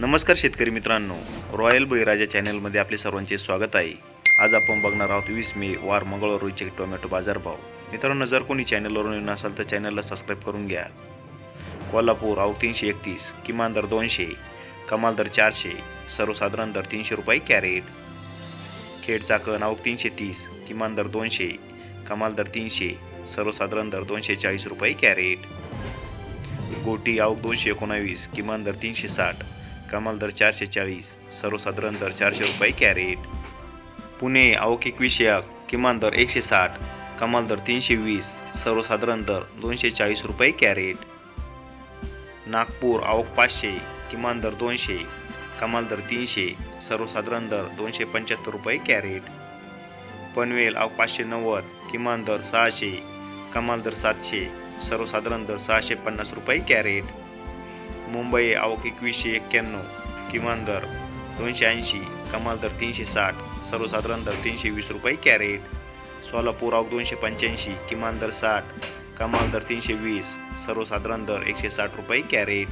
नमस्कार शेतकरी मित्रांनो. रॉयल बळीराजा चॅनलमध्ये आपले सर्वांचे स्वागत आहे. आज आपण बघणार आहोत वीस मे वार मंगळवार रोजचे टोमॅटो बाजारभाव मित्रांनो जर कोणी चॅनलवरून येऊन असाल तर चॅनलला सबस्क्राईब करून घ्या. कोल्हापूर आवक तीनशे एकतीस किमान दर दोनशे कमाल दर चारशे सर्वसाधारण दर तीनशे रुपये कॅरेट. खेड चाकण आवक तीनशे तीस किमान दर दोनशे कमाल दर तीनशे सर्वसाधारण दर दोनशे चाळीस रुपये कॅरेट. गोटी आवक दोनशे एकोणावीस किमान दर तीनशे साठ कमाल दर चारशे चाळीस सर्वसाधारण दर चारशे रुपये कॅरेट. पुणे आवक विषयक किमान दर एकशे साठ कमाल दर तीनशे वीस सर्वसाधारण दर दोनशे चाळीस रुपये कॅरेट. नागपूर आवक पाचशे किमान दर दोनशे कमाल दर तीनशे सर्वसाधारण दर दोनशे पंच्याहत्तर रुपये कॅरेट. पनवेल आवक पाचशे नव्वद किमान दर सहाशे कमाल दर सातशे सर्वसाधारण दर सहाशे पन्नास रुपये कॅरेट. मुंबई आवक एकवीसशे एक्क्याण्णव किमान दर दोनशे ऐंशी कमाल दर तीनशे साठ सर्वसाधारण दर तीनशे वीस रुपये कॅरेट. सोलापूर आवक दोनशे पंच्याऐंशी किमान दर साठ कमाल दर तीनशे वीस सर्वसाधारण दर एकशे साठ रुपये कॅरेट.